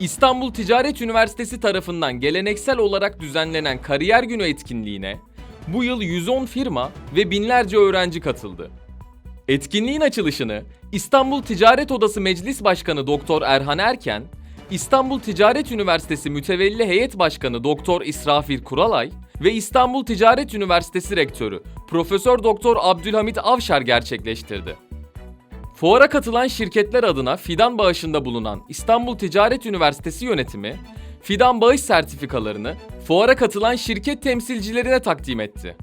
İstanbul Ticaret Üniversitesi tarafından geleneksel olarak düzenlenen Kariyer Günü etkinliğine bu yıl 110 firma ve binlerce öğrenci katıldı. Etkinliğin açılışını İstanbul Ticaret Odası Meclis Başkanı Doktor Erhan Erken, İstanbul Ticaret Üniversitesi Mütevelli Heyet Başkanı Doktor İsrafil Kuralay ve İstanbul Ticaret Üniversitesi Rektörü Profesör Doktor Abdülhamit Avşar gerçekleştirdi. Fuara katılan şirketler adına fidan bağışında bulunan İstanbul Ticaret Üniversitesi yönetimi, fidan bağış sertifikalarını fuara katılan şirket temsilcilerine takdim etti.